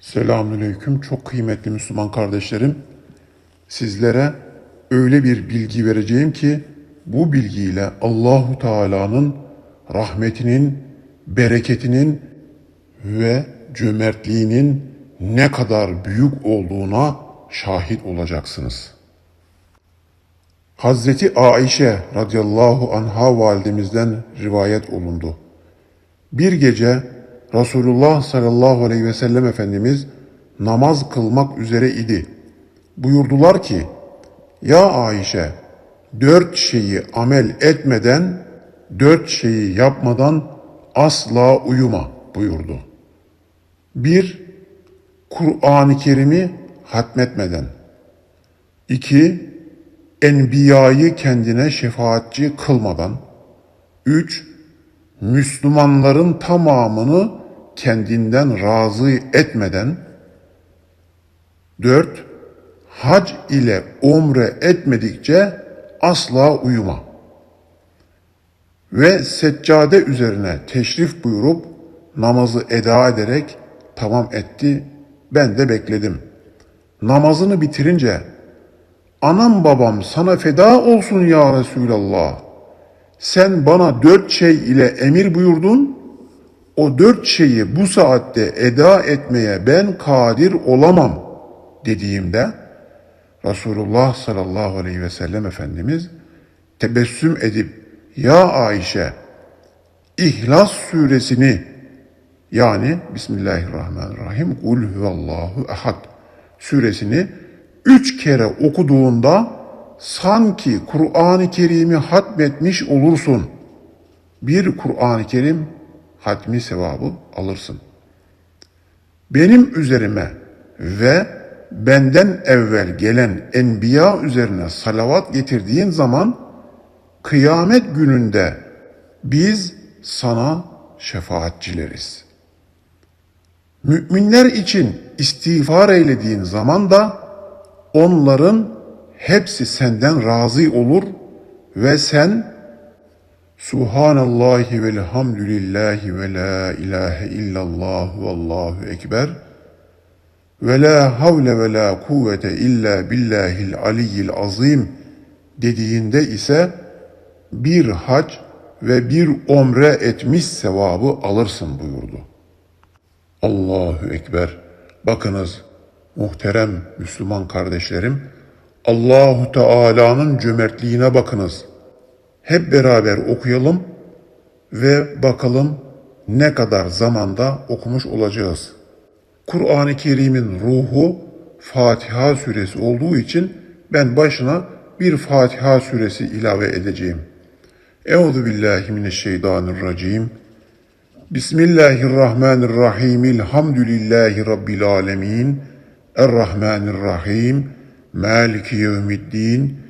Selamünaleyküm çok kıymetli Müslüman kardeşlerim. Sizlere öyle bir bilgi vereceğim ki bu bilgiyle Allahu Teala'nın rahmetinin, bereketinin ve cömertliğinin ne kadar büyük olduğuna şahit olacaksınız. Hazreti Aişe radıyallahu anha validemizden rivayet olundu. Bir gece Resulullah sallallahu aleyhi ve sellem Efendimiz namaz kılmak üzere idi. Buyurdular ki, Ya Ayşe, dört şeyi amel etmeden, dört şeyi yapmadan asla uyuma buyurdu. Bir, Kur'an-ı Kerim'i hatmetmeden. İki, Enbiya'yı kendine şefaatçi kılmadan. Üç, Müslümanların tamamını kendinden razı etmeden. Dört, hac ile umre etmedikçe asla uyuma. Ve seccade üzerine teşrif buyurup namazı eda ederek tamam etti. Ben de bekledim. Namazını bitirince anam babam sana feda olsun ya Resulallah. Sen bana dört şey ile emir buyurdun. O dört şeyi bu saatte eda etmeye ben kadir olamam dediğimde Resulullah sallallahu aleyhi ve sellem Efendimiz tebessüm edip ya Ayşe İhlas suresini yani Bismillahirrahmanirrahim Kul huvallahu ehad suresini üç kere okuduğunda sanki Kur'an-ı Kerim'i hatmetmiş olursun. Bir Kur'an-ı Kerim hatmi sevabı alırsın. Benim üzerime ve benden evvel gelen enbiya üzerine salavat getirdiğin zaman kıyamet gününde biz sana şefaatçileriz. Müminler için istiğfar eylediğin zaman da onların hepsi senden razı olur ve sen Subhanallahi velhamdülillahi ve la ilahe illallah ve allahu ekber ve la havle ve la kuvvete illa billahil aliyyil azim dediğinde ise bir hac ve bir omre etmiş sevabı alırsın buyurdu. Allahu Ekber. Bakınız muhterem Müslüman kardeşlerim, Allahu Teala'nın cömertliğine bakınız. Hep beraber okuyalım ve bakalım ne kadar zamanda okumuş olacağız. Kur'an-ı Kerim'in ruhu Fatiha suresi olduğu için ben başına bir Fatiha suresi ilave edeceğim. Euzu billahi mineşşeytanirracim. Bismillahirrahmanirrahim. Elhamdülillahi rabbil alamin. Errahmanirrahim. Maliki yevmiddin.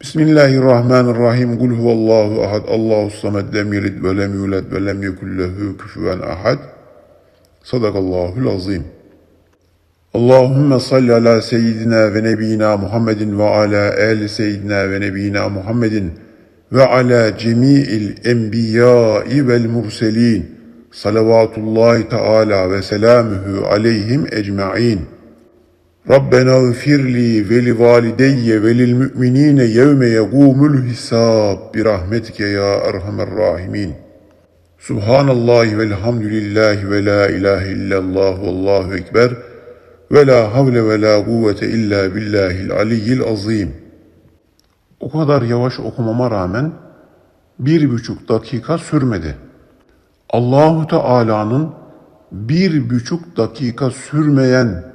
Bismillahirrahmanirrahim. Kul huvallahu ahad. Allahu samed. Lem yelid ve lem yulad ve lem yekun lehu kufuven ahad. Sadakallahul azim. Allahümme salli ala seyyidina ve nebiyina Muhammedin ve ala ali seyyidina ve nebiyina Muhammedin ve ala cemi'il enbiyai vel murselin salavatullahi teala ve selamuhu aleyhim ecma'in. Rabbena gfirli ve li valideyye ve lil müminine yevme yegumul hisab bi rahmetike ya erhamer rahimin. Subhanallahi velhamdülillahi ve la ilahe illallah ve allahu ekber ve la havle ve la kuvvete illa billahil aliyyil azim. O kadar yavaş okumama rağmen bir buçuk dakika sürmedi. Allahu Teala'nın bir buçuk dakika sürmeyen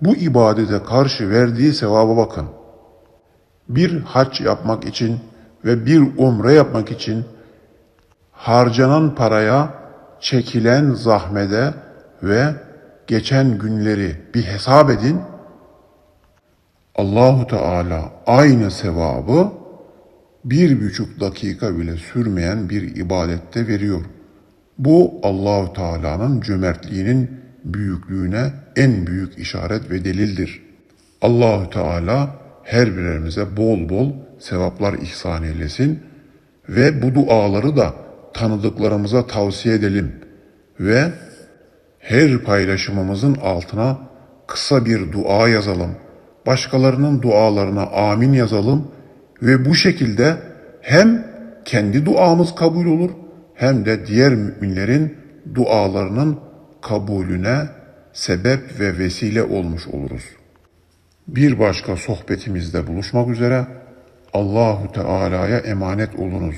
bu ibadete karşı verdiği sevaba bakın. Bir hac yapmak için ve bir umre yapmak için harcanan paraya, çekilen zahmede ve geçen günleri bir hesap edin. Allahu Teala aynı sevabı bir buçuk dakika bile sürmeyen bir ibadette veriyor. Bu Allahu Teala'nın cömertliğinin büyüklüğüne en büyük işaret ve delildir. Allahu Teala her birerimize bol bol sevaplar ihsan eylesin ve bu duaları da tanıdıklarımıza tavsiye edelim ve her paylaşımımızın altına kısa bir dua yazalım. Başkalarının dualarına amin yazalım ve bu şekilde hem kendi duamız kabul olur hem de diğer müminlerin dualarının kabulüne sebep ve vesile olmuş oluruz. Bir başka sohbetimizde buluşmak üzere Allahu Teala'ya emanet olunuz.